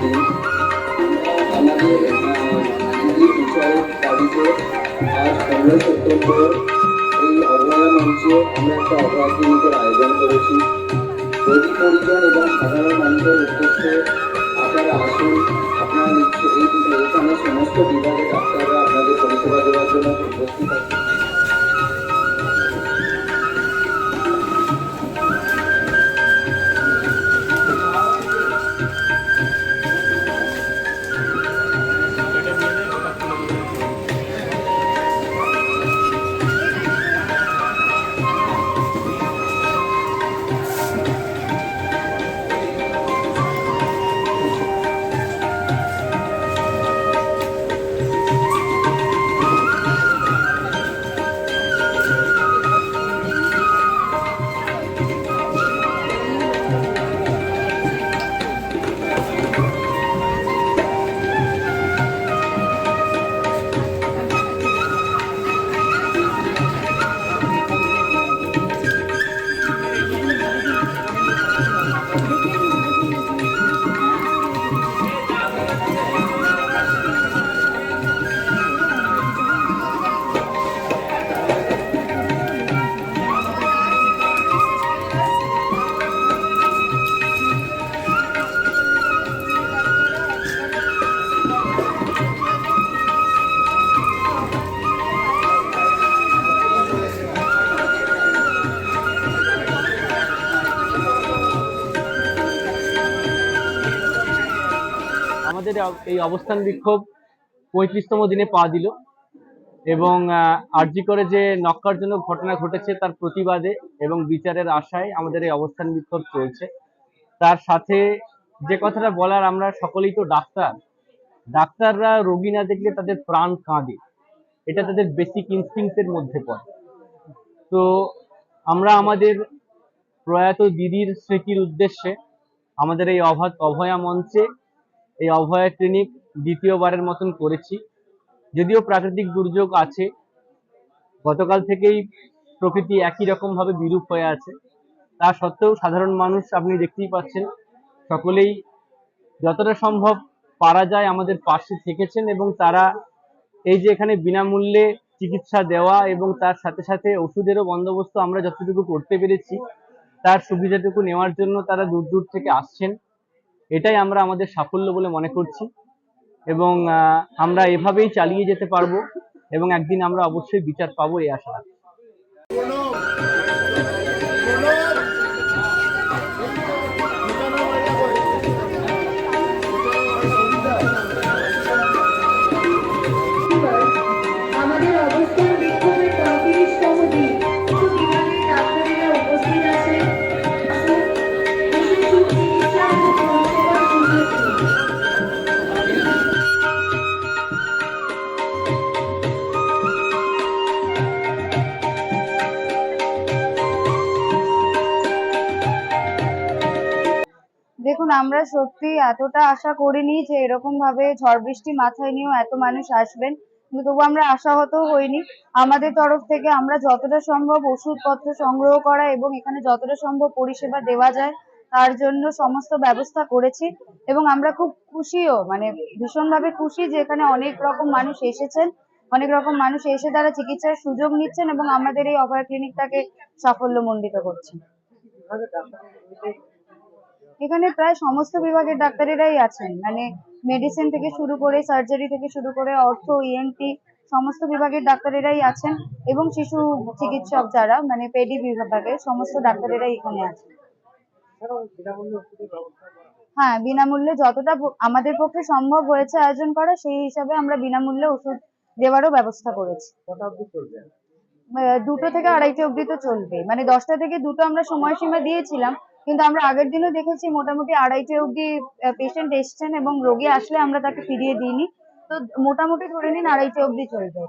দিন আমাদের দিদি বিষয়ের দাবিতে আজ পনেরো সেপ্টেম্বর মঞ্চে আমরা একটা ক্লিনিকের আয়োজন করেছি। রোগী পরিজন এবং সাধারণ মানুষের উদ্দেশ্যে আপনারা আসুন, আপনার এখানে সমস্ত বিভাগের ডাক্তাররা আপনাদের পরিষেবা দেওয়ার জন্য উপস্থিত আছেন। এই অবস্থান বিক্ষোভ পঁয়ত্রিশতম দিনে পা দিল এবং আরজি করে যে নক্কারজনক ঘটনা ঘটেছে তার প্রতিবাদে এবং বিচারের আশায় আমাদের এই অবস্থান বিক্ষোভ চলছে। তার সাথে যে কথাটা বলার, আমরা সকলেই তো ডাক্তার। ডাক্তাররা রোগী না দেখলে তাদের প্রাণ কাঁদে। এটা তাদের বেসিক ইনস্টিংক্টের মধ্যে পড়ে। তো আমরা আমাদের প্রয়াত দিদির স্মৃতির উদ্দেশ্যে আমাদের এই অভাত অভয়া মঞ্চে এই অভয়া ক্লিনিক দ্বিতীয়বারের মতন করেছি। যদিও প্রাকৃতিক দুর্যোগ আছে, গতকাল থেকেই প্রকৃতি একই রকমভাবে বিরূপ হয়ে আছে। তা সত্ত্বেও সাধারণ মানুষ আপনি দেখতেই পাচ্ছেন, সকলেই যতটা সম্ভব পারা যায় আমাদের পাশে থেকেছেন এবং তারা এই যে এখানে বিনামূল্যে চিকিৎসা দেওয়া এবং তার সাথে সাথে ওষুধেরও বন্দোবস্ত আমরা যতটুকু করতে পেরেছি, তার সুবিধাটুকু নেওয়ার জন্য তারা দূর দূর থেকে আসছেন। এটাই আমরা আমাদের সাফল্য বলে মনে করছি। এবং আমরা এভাবেই চালিয়ে যেতে পারব এবং একদিন আমরা অবশ্যই বিচার পাবো এই আশা আমাদের আমরা সত্যি এতটা আশা করিনি যে এরকম ভাবে ঝড় বৃষ্টি মাথায় নিয়েও এত মানুষ আসবেন। কিন্তু তবু আমরা আশাহত হইনি। আমাদের তরফ থেকে আমরা যতটা সম্ভব ওষুধপত্র সংগ্রহ করা এবং এখানে যতটা সম্ভব পরিষেবা দেওয়া যায়, তার জন্য সমস্ত ব্যবস্থা করেছি এবং আমরা খুব খুশিও মানে ভীষণভাবে খুশি যে এখানে অনেক রকম মানুষ এসেছেন, অনেক রকম মানুষ এসে তারা চিকিৎসার সুযোগ নিচ্ছেন এবং আমাদের এই অভয় ক্লিনিকটাকে সাফল্য সাফল্যমণ্ডিত করছেন। এখানে প্রায় সমস্ত বিভাগের ডাক্তারেরাই আছেন। মানে মেডিসিন থেকে শুরু করে সার্জারি থেকে শুরু করে অর্থ ইএনটি সমস্ত বিভাগের ডাক্তারেরাই আছেন এবং শিশু চিকিৎসক যারা মানে পেডি বিভাগের সমস্ত ডাক্তারেরাই এখানে আছেন। হ্যাঁ বিনামূল্যে যতটা আমাদের পক্ষে সম্ভব হয়েছে আয়োজন করা সেই হিসাবে আমরা বিনামূল্যে ওষুধ দেওয়ারও ব্যবস্থা করেছি। দুটো থেকে আড়াইটে অবধি তো চলবে মানে দশটা থেকে দুটো আমরা সময়সীমা দিয়েছিলাম কিন্তু আমরা আগের দিনও দেখেছি মোটামুটি আড়াইটে অবধি পেশেন্ট এসছেন এবং রোগী আসলে আমরা তাকে ফিরিয়ে দিইনি তো মোটামুটি ধরে নিন আড়াইটে অবধি চলবে।